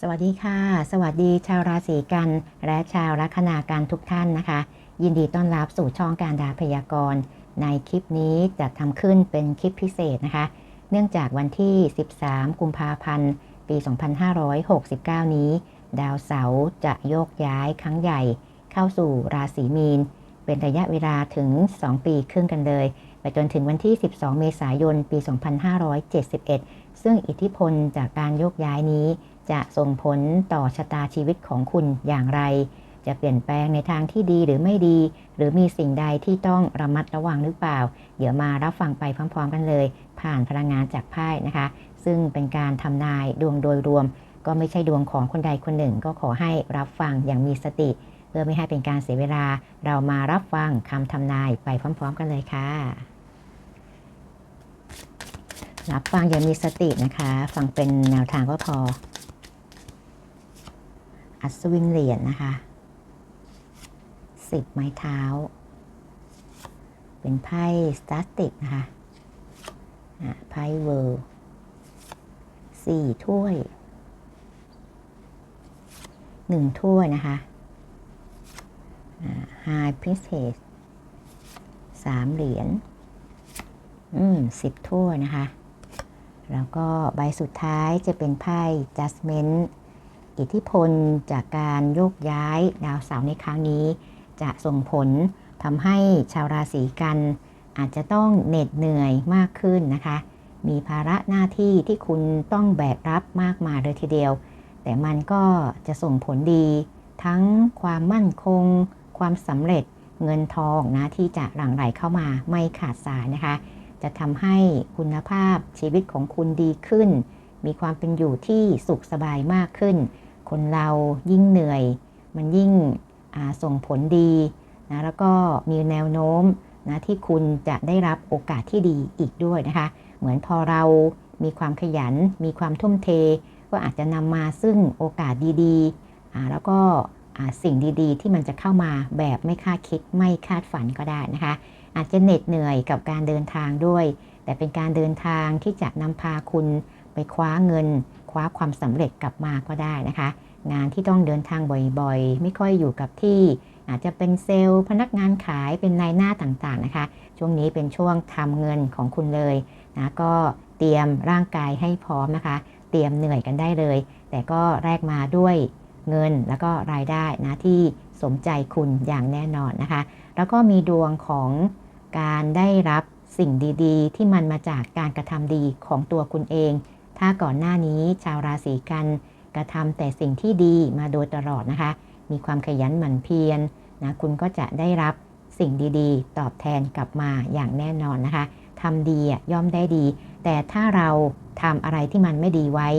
สวัสดีค่ะ สวัสดีชาวราศีกัน และชาวลัคนากันทุกท่านนะคะ ยินดีต้อนรับสู่ช่องการดาพยากรณ์ ในคลิปนี้จะทำขึ้นเป็นคลิปพิเศษนะคะ เนื่องจากวันที่ 13 กุมภาพันธ์ ปี 2569 นี้ ดาวเสาร์จะโยกย้ายครั้งใหญ่ เข้าสู่ราศีมีน เป็นระยะเวลาถึง 2 ปีครึ่งกันเลย ไปจนถึงวันที่ 12 เมษายน ปี 2571 ซึ่งอิทธิพลจากการโยกย้ายนี้ จะส่งผลต่อชะตาชีวิตของคุณอย่างไร จะเปลี่ยนแปลงในทางที่ดีหรือไม่ดี หรือมีสิ่งใดที่ต้องระมัดระวังหรือเปล่า เดี๋ยวมารับฟังไปพร้อม ๆ กันเลย ผ่านพลังงานจากไพ่นะคะ ซึ่งเป็นการทำนายดวงโดยรวม ก็ไม่ใช่ดวงของคนใดคนหนึ่ง ก็ขอให้รับฟังอย่างมีสติ เพื่อไม่ให้เป็นการเสียเวลา เรามารับฟังคำทำนายไปพร้อม ๆ กันเลยค่ะรับฟังอย่างมีสตินะคะ ฟังเป็นแนวทางก็พอ อัศวินเหรียญนะคะสิบไม้เท้า เป็นไพ่สตาร์ติกนะคะไพ่เวิร์สี่ถ้วยหนึ่งถ้วยนะคะไฮพรินเซสสามเหรียญ อืมสิบถ้วยนะคะ แล้วก็ใบสุดท้ายจะเป็นไพ่ Judgment อิทธิพลจากการโยกย้ายดาวเสาร์ในครั้งนี้ จะส่งผลทำให้ชาวราศีกัน อาจจะต้องเหน็ดเหนื่อยมากขึ้นนะคะ มีภาระหน้าที่ที่คุณต้องแบกรับมากมายเลยทีเดียว แต่มันก็จะส่งผลดี ทั้งความมั่นคง ความสำเร็จเงินทองนะที่จะหลั่งไหลเข้ามาไม่ขาดสายนะคะ จะทำให้คุณภาพชีวิตของคุณดีขึ้น มีความเป็นอยู่ที่สุขสบายมากขึ้น คนเรายิ่งเหนื่อย มันยิ่งส่งผลดีนะแล้วก็มีแนวโน้มนะที่คุณจะได้รับโอกาสที่ดีอีกด้วยนะคะ เหมือนพอเรามีความขยัน มีความทุ่มเท ก็อาจจะนำมาซึ่งโอกาสดีๆ แล้วก็สิ่งดีๆ ที่มันจะเข้ามาแบบไม่คาดคิดไม่คาดฝันก็ได้นะคะ อาจจะเหน็ดเหนื่อยกับการเดินทางด้วย แต่เป็นการเดินทางที่จะนำพาคุณไปคว้าเงิน ว้าความสำเร็จกลับมาก็ได้นะคะ งานที่ต้องเดินทางบ่อยๆ ไม่ค่อยอยู่กับที่ อาจจะเป็นเซลล์ พนักงานขายเป็นนายหน้าต่างๆนะคะ ช่วงนี้เป็นช่วงทำเงินของคุณเลยนะก็เตรียมร่างกายให้พร้อมนะคะ เตรียมเหนื่อยกันได้เลย แต่ก็แลกมาด้วยเงินแล้วก็รายได้นะที่สมใจคุณอย่างแน่นอนนะคะ แล้วก็มีดวงของการได้รับสิ่งดีๆ ที่มันมาจากการกระทำดีของตัวคุณเอง ถ้าก่อนหน้านี้ชาวราศีกันกระทำแต่สิ่งที่ดีมาโดยตลอดนะคะ มีความขยันหมั่นเพียรนะคุณก็จะได้รับสิ่งดีๆ ตอบแทนกลับมาอย่างแน่นอนนะคะทำดีย่อมได้ดี แต่ถ้าเราทำอะไรที่มันไม่ดีไว้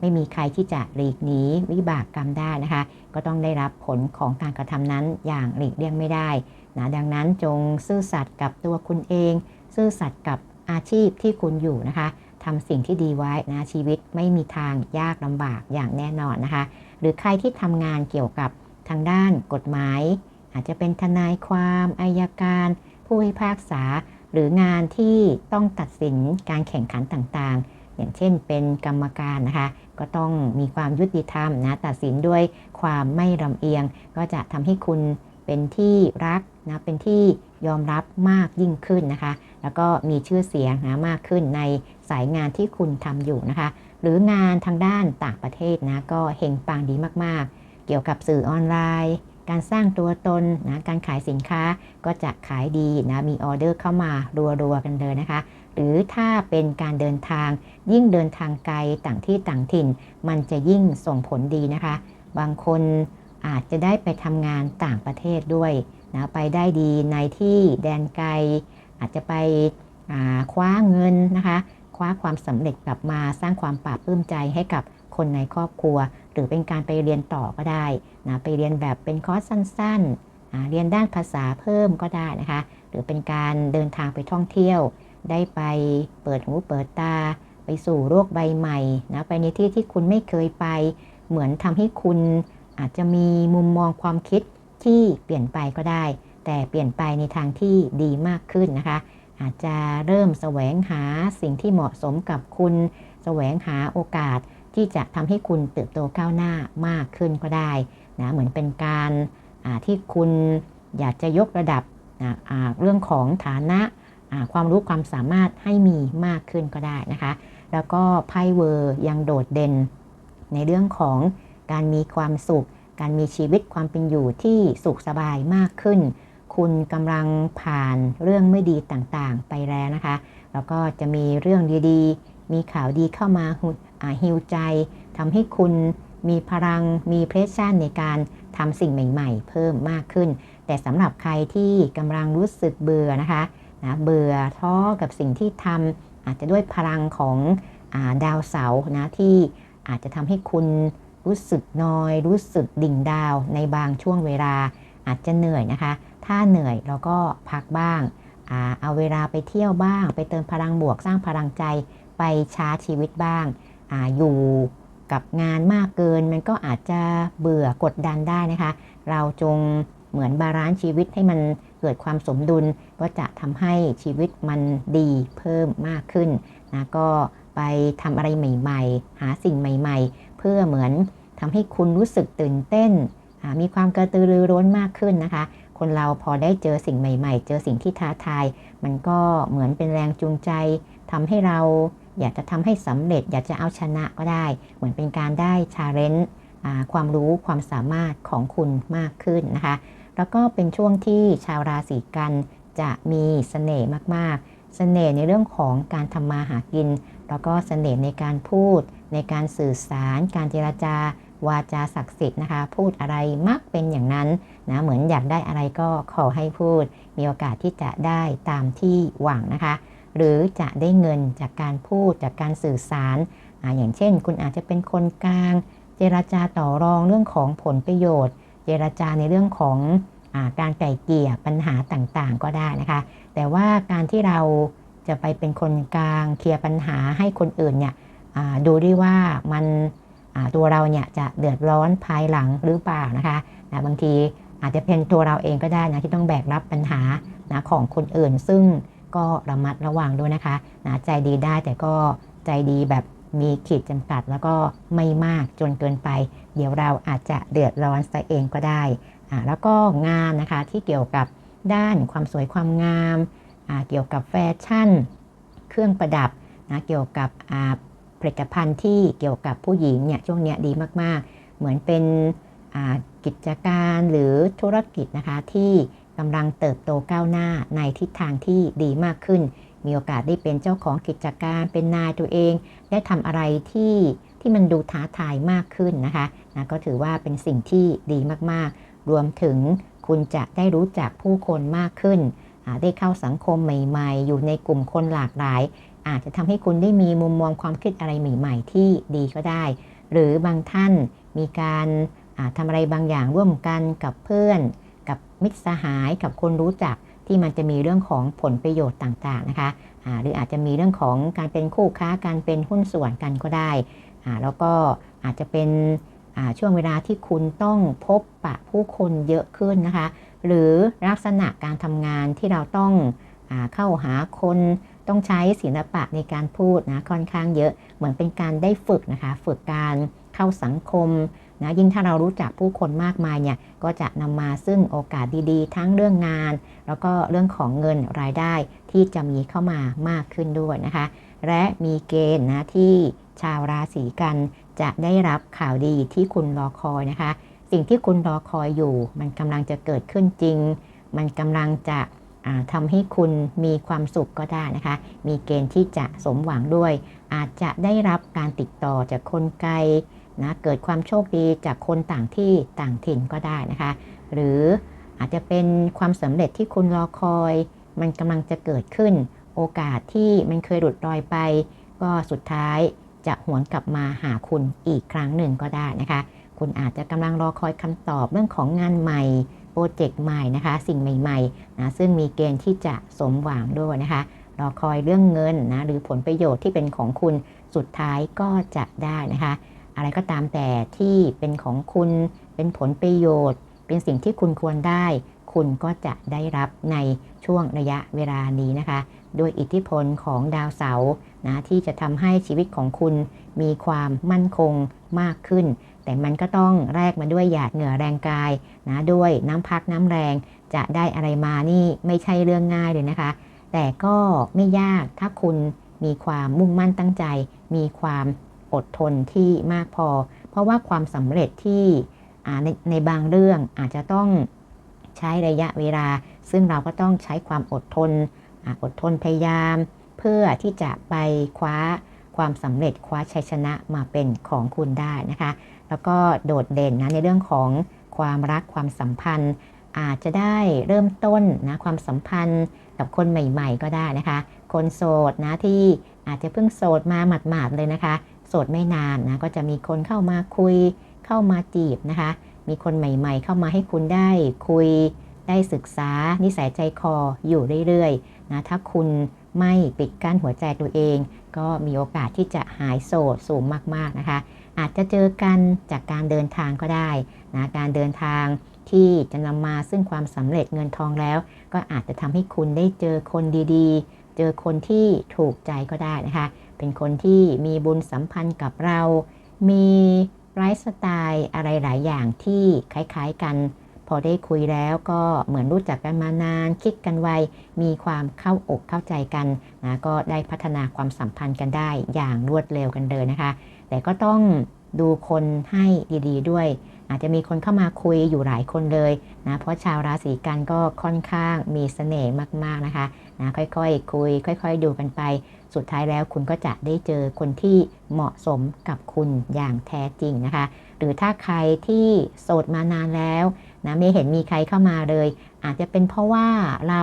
ไม่มีใครที่จะหลีกหนีวิบากกรรมได้นะคะ ก็ต้องได้รับผลของการกระทำนั้นอย่างหลีกเลี่ยงไม่ได้นะดังนั้นจงซื่อสัตย์กับตัวคุณเอง ซื่อสัตย์กับอาชีพที่คุณอยู่นะคะ ทำสิ่งที่ดีไว้นะชีวิตไม่มีทางยากลำบากอย่างแน่นอนนะคะ หรือใครที่ทำงานเกี่ยวกับทางด้านกฎหมาย อาจจะเป็นทนายความอายการ ผู้พิพากษา หรืองานที่ต้องตัดสินการแข่งขันต่างๆ อย่างเช่นเป็นกรรมการนะคะ ก็ต้องมีความยุติธรรมนะตัดสินด้วยความไม่ลำเอียง ก็จะทำให้คุณเป็นที่รักนะเป็นที่ยอมรับมากยิ่งขึ้นนะคะ แล้วก็มีชื่อเสียงนะมากขึ้นในสายงานที่คุณทำอยู่นะคะ หรืองานทางด้านต่างประเทศนะก็เฮงปังดีมากๆ เกี่ยวกับสื่อออนไลน์ การสร้างตัวตนนะการขายสินค้าก็จะขายดีนะมีออเดอร์เข้ามารัวๆกันเลยนะคะหรือถ้าเป็นการเดินทาง ยิ่งเดินทางไกลต่างที่ต่างถิ่น มันจะยิ่งส่งผลดีนะคะ บางคนอาจจะได้ไปทำงานต่างประเทศด้วยนะไปได้ดีในที่แดนไกล อาจจะไปคว้าเงินนะคะคว้าความสำเร็จกลับมาสร้างความปราบปลื้มใจให้กับคนในครอบครัว หรือเป็นการไปเรียนต่อก็ได้นะไปเรียนแบบเป็นคอร์สสั้นๆ เรียนด้านภาษาเพิ่มก็ได้นะคะ หรือเป็นการเดินทางไปท่องเที่ยว ได้ไปเปิดหูเปิดตา ไปสู่โลกใบใหม่นะไปในที่ที่คุณไม่เคยไป เหมือนทำให้คุณอาจจะมีมุมมองความคิดที่เปลี่ยนไปก็ได้ แต่เปลี่ยนไปในทางที่ดีมากขึ้นนะคะ อาจจะเริ่มแสวงหาสิ่งที่เหมาะสมกับคุณ แสวงหาโอกาสที่จะทำให้คุณเติบโตก้าวหน้ามากขึ้นก็ได้นะเหมือนเป็นการที่คุณอยากจะยกระดับนะเรื่องของฐานะความรู้ความสามารถให้มีมากขึ้นก็ได้นะคะ แล้วก็ไพ่เวอร์ยังโดดเด่น ในเรื่องของการมีความสุข การมีชีวิตความเป็นอยู่ที่สุขสบายมากขึ้น คุณกำลังผ่านเรื่องไม่ดีต่างๆ ไปแล้วนะคะ แล้วก็จะมีเรื่องดีๆ มีข่าวดีเข้ามาหุอ่าฮิวใจทำให้คุณมีพลังมีเพรสชั่นในการทำสิ่งใหม่ๆ เพิ่มมากขึ้น แต่สำหรับใครที่กำลังรู้สึกเบื่อนะคะนะเบื่อท้อกับสิ่งที่ทำอาจจะด้วยพลังของอาดาวเสาร์นะที่อาจจะทำให้คุณรู้สึกน้อย รู้สึกดิ่งดาวในบางช่วงเวลาอาจจะเหนื่อยนะคะ ถ้าเหนื่อยเราก็พักบ้างอาเอาเวลาไปเที่ยวบ้าง ไปเติมพลังบวกสร้างพลังใจไปชาร์จชีวิตบ้างอาอยู่กับงานมากเกิน มันก็อาจจะเบื่อกดดันได้นะคะ เราจงเหมือนบาลานซ์ชีวิตให้มันเกิดความสมดุลก็จะทำให้ชีวิตมันดีเพิ่มมากขึ้นนะก็ไปทำอะไรใหม่ๆ หาสิ่งใหม่ ๆ เพื่อเหมือนทำให้คุณรู้สึกตื่นเต้น มีความกระตือรือร้นมากขึ้นนะคะ คนเราพอได้เจอสิ่งใหม่ ๆ เจอสิ่งที่ท้าทาย มันก็เหมือนเป็นแรงจูงใจทำให้เราอยากจะทำให้สำเร็จ อยากจะเอาชนะก็ได้ เหมือนเป็นการได้ชาเลนจ์ความรู้ความสามารถของคุณมากขึ้นนะคะ แล้วก็เป็นช่วงที่ชาวราศีกันจะมีเสน่ห์มากๆ เสน่ห์ในเรื่องของการทำมาหากิน แล้วก็เสน่ห์ในการพูด ในการสื่อสาร การเจรจา วาจาศักดิ์สิทธิ์นะคะ พูดอะไรมักเป็นอย่างนั้นนะเหมือนอยากได้อะไรก็ขอให้พูด มีโอกาสที่จะได้ตามที่หวังนะคะ หรือจะได้เงินจากการพูดจากการสื่อสารออย่างเช่น คุณอาจจะเป็นคนกลาง เจรจาต่อรองเรื่องของผลประโยชน์ เจรจาในเรื่องของอการไก่เกลี่ยปัญหาต่างๆ ก็ได้นะคะ แต่ว่าการที่เราจะไปเป็นคนกลางเคลียร์ปัญหาให้คนอื่นเนี่ยดูได้ว่ามัน ตัวเราเนี่ยจะเดือดร้อนภายหลังหรือเปล่านะคะนะบางทีอาจจะเป็นตัวเราเองก็ได้นะที่ต้องแบกรับปัญหานะของคนอื่น ซึ่งก็ระมัดระวังด้วยนะคะนะใจดีได้แต่ก็ใจดีแบบมีขีดจำกัดแล้วก็ไม่มากจนเกินไป เดี๋ยวเราอาจจะเดือดร้อนซะเองก็ได้แล้วก็งานนะคะที่เกี่ยวกับด้านความสวยความงาม เกี่ยวกับแฟชั่น เครื่องประดับนะเกี่ยวกับ ผลิตภัณฑ์ที่เกี่ยวกับผู้หญิงเนี่ยช่วงเนี้ยดีมากๆ เหมือนเป็นกิจการหรือธุรกิจนะคะที่กำลังเติบโตก้าวหน้าในทิศทางที่ดีมากขึ้น มีโอกาสได้เป็นเจ้าของกิจการเป็นนายตัวเอง ได้ทำอะไรที่ที่มันดูท้าทายมากขึ้นนะคะนะก็ถือว่าเป็นสิ่งที่ดีมากๆ รวมถึงคุณจะได้รู้จักผู้คนมากขึ้น ได้เข้าสังคมใหม่ ๆ อยู่ในกลุ่มคนหลากหลาย อาจจะทำให้คุณได้มีมุมมองความคิดอะไรใหม่ ๆ ที่ดีก็ได้ หรือบางท่านมีการทำอะไรบางอย่างร่วมกันกับเพื่อน กับมิตรสหายกับคนรู้จักที่มันจะมีเรื่องของผลประโยชน์ต่างๆนะคะะหรืออาจจะมีเรื่องของการเป็นคู่ค้าการเป็นหุ้นส่วนกันก็ได้แล้วก็อาจจะเป็นช่วงเวลาที่คุณต้องพบปะผู้คนเยอะขึ้นนะคะ หรือลักษณะการทำงานที่เราต้องอเข้าหาคน ต้องใช้ศิลปะในการพูดนะค่อนข้างเยอะเหมือนเป็นการได้ฝึกนะคะ ฝึกการเข้าสังคมนะยิ่งถ้าเรารู้จักผู้คนมากมายเนี่ยก็จะนำมาซึ่งโอกาสดีๆ ทั้งเรื่องงาน แล้วก็เรื่องของเงินรายได้ที่จะมีเข้ามามากขึ้นด้วยนะคะ และมีเกณฑ์นะที่ชาวราศีกันจะได้รับข่าวดีที่คุณรอคอยนะคะ สิ่งที่คุณรอคอยอยู่ มันกำลังจะเกิดขึ้นจริง มันกำลังจะ ทำให้คุณมีความสุขก็ได้นะคะ มีเกณฑ์ที่จะสมหวังด้วย อาจจะได้รับการติดต่อจากคนไกลนะเกิดความโชคดีจากคนต่างที่ต่างถิ่นก็ได้นะคะ หรืออาจจะเป็นความสำเร็จที่คุณรอคอย มันกำลังจะเกิดขึ้น โอกาสที่มันเคยหลุดลอยไป ก็สุดท้ายจะหวนกลับมาหาคุณอีกครั้งหนึ่งก็ได้นะคะ คุณอาจจะกำลังรอคอยคำตอบเรื่องของงานใหม่ โปรเจกต์ใหม่นะคะ สิ่งใหม่ๆนะซึ่งมีเกณฑ์ที่จะสมหวังด้วยนะคะรอคอยเรื่องเงินนะหรือผลประโยชน์ที่เป็นของคุณสุดท้ายก็จะได้นะคะ อะไรก็ตามแต่ที่เป็นของคุณเป็นผลประโยชน์ เป็นสิ่งที่คุณควรได้ คุณก็จะได้รับในช่วงระยะเวลานี้นะคะด้วยอิทธิพลของดาวเสาร์นะที่จะทำให้ชีวิตของคุณมีความมั่นคงมากขึ้น แต่มันก็ต้องแลกมาด้วยหยาดเหงื่อแรงกายนะด้วยน้ำพักน้ำแรงจะได้อะไรมานี่ไม่ใช่เรื่องง่ายเลยนะคะ แต่ก็ไม่ยากถ้าคุณมีความมุ่งมั่นตั้งใจ มีความอดทนที่มากพอ เพราะว่าความสำเร็จที่ในในบางเรื่องอาจจะต้องใช้ระยะเวลา ซึ่งเราก็ต้องใช้ความอดทนอดทนพยายาม เพื่อที่จะไปคว้าความสำเร็จคว้าชัยชนะมาเป็นของคุณได้นะคะ แล้วก็โดดเด่นนะในเรื่องของความรักความสัมพันธ์ อาจจะได้เริ่มต้นนะความสัมพันธ์กับคนใหม่ ๆ ก็ได้นะคะ คนโสดนะที่อาจจะเพิ่งโสดมาหมาดๆเลยนะคะ โสดไม่นานนะก็จะมีคนเข้ามาคุย เข้ามาจีบนะคะ มีคนใหม่ๆ เข้ามาให้คุณได้คุยได้ศึกษานิสัยใจคออยู่เรื่อยๆนะถ้าคุณไม่ปิดกั้นหัวใจตัวเอง ก็มีโอกาสที่จะหายโสดสูงมากๆนะคะ อาจจะเจอกันจากการเดินทางก็ได้นะการเดินทางที่จะนำมาซึ่งความสำเร็จเงินทองแล้ว ก็อาจจะทำให้คุณได้เจอคนดีๆ เจอคนที่ถูกใจก็ได้นะคะ เป็นคนที่มีบุญสัมพันธ์กับเรา มีไลฟ์สไตล์อะไรหลายอย่างที่คล้าย ๆกัน พอได้คุยแล้วก็เหมือนรู้จักกันมานานคิดกันไว มีความเข้าอกเข้าใจกันนะก็ได้พัฒนาความสัมพันธ์กันได้อย่างรวดเร็วกันเลยนะคะ แต่ก็ต้องดูคนให้ดีๆด้วย อาจจะมีคนเข้ามาคุยอยู่หลายคนเลยนะเพราะชาวราศีกันก็ค่อนข้างมีเสน่ห์มากๆนะคะนะค่อยๆคคุย ค่อย ๆ ดูกันไป สุดท้ายแล้วคุณก็จะได้เจอคนที่เหมาะสมกับคุณอย่างแท้จริงนะคะ หรือถ้าใครที่โสดมานานแล้วนะไม่เห็นมีใครเข้ามาเลย อาจจะเป็นเพราะว่าเรา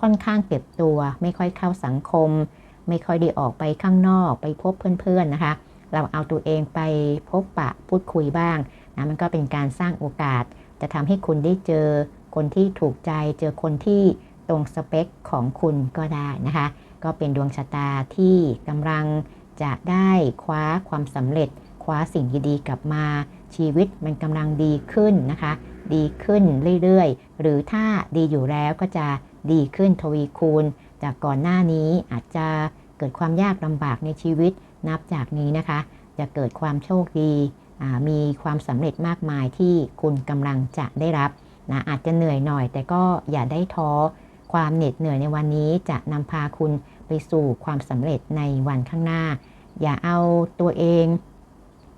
ค่อนข้างเก็บตัว ไม่ค่อยเข้าสังคม ไม่ค่อยได้ออกไปข้างนอกไปพบเพื่อนๆนะคะ เราเอาตัวเองไปพบปะพูดคุยบ้างนะมันก็เป็นการสร้างโอกาส จะทำให้คุณได้เจอคนที่ถูกใจ เจอคนที่ตรงสเปคของคุณก็ได้นะคะ ก็เป็นดวงชะตาที่กำลังจะได้คว้าความสำเร็จ คว้าสิ่งดีๆกลับมาชีวิตมันกำลังดีขึ้นนะคะ ดีขึ้นเรื่อยๆ หรือถ้าดีอยู่แล้วก็จะดีขึ้นทวีคูณ จากก่อนหน้านี้อาจจะเกิดความยากลำบากในชีวิต นับจากนี้นะคะ จะเกิดความโชคดีมีความสำเร็จมากมายที่คุณกำลังจะได้รับนะอาจจะเหนื่อยหน่อย แต่ก็อย่าได้ท้อความเหน็ดเหนื่อยในวันนี้จะนำพาคุณไปสู่ความสำเร็จในวันข้างหน้า อย่าเอาตัวเอง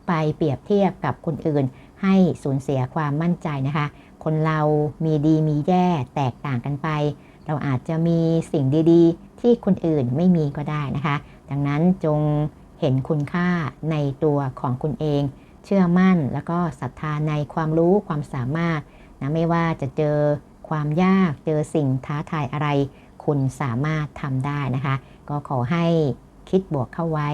ไปเปรียบเทียบกับคนอื่น ให้สูญเสียความมั่นใจนะคะ คนเรามีดีมีแย่แตกต่างกันไป เราอาจจะมีสิ่งดีๆ ที่คนอื่นไม่มีก็ได้นะคะ ดังนั้นจง เห็นคุณค่าในตัวของคุณเอง เชื่อมั่นแล้วก็ศรัทธาในความรู้ความสามารถนะไม่ว่าจะเจอความยากเจอสิ่งท้าทายอะไร คุณสามารถทำได้นะคะ ก็ขอให้คิดบวกเข้าไว้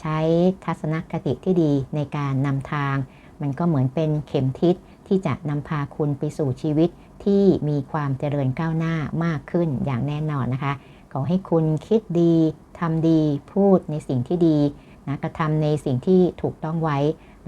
ใช้ทัศนคติที่ดีในการนำทาง มันก็เหมือนเป็นเข็มทิศที่จะนำพาคุณไปสู่ชีวิตที่มีความเจริญก้าวหน้ามากขึ้นอย่างแน่นอนนะคะ ขอให้คุณคิดดีทำดีพูดในสิ่งที่ดีนะกระทำในสิ่งที่ถูกต้องไว้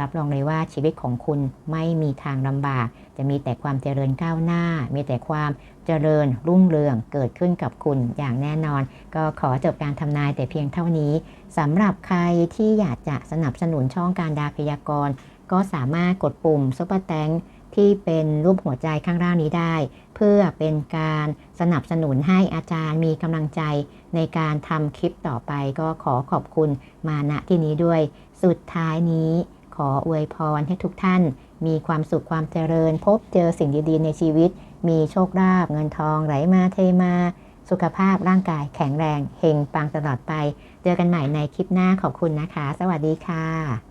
รับรองเลยว่าชีวิตของคุณไม่มีทางลำบาก จะมีแต่ความเจริญก้าวหน้า มีแต่ความเจริญรุ่งเรืองเกิดขึ้นกับคุณอย่างแน่นอน ก็ขอจบการทำนายแต่เพียงเท่านี้สำหรับใครที่อยากจะสนับสนุนช่องการดาพยากรณ์ก็สามารถกดปุ่มซุปเปอร์แตง ที่เป็นรูปหัวใจข้างล่างนี้ได้ เพื่อเป็นการสนับสนุนให้อาจารย์มีกำลังใจในการทำคลิปต่อไปก็ขอขอบคุณมาณที่นี้ด้วย สุดท้ายนี้ขออวยพรให้ทุกท่าน มีความสุขความเจริญ พบเจอสิ่งดีๆในชีวิต มีโชคลาภเงินทองไหลมาเทมา สุขภาพร่างกายแข็งแรงเฮงปังตลอดไป เจอกันใหม่ในคลิปหน้าขอบคุณนะคะ สวัสดีค่ะ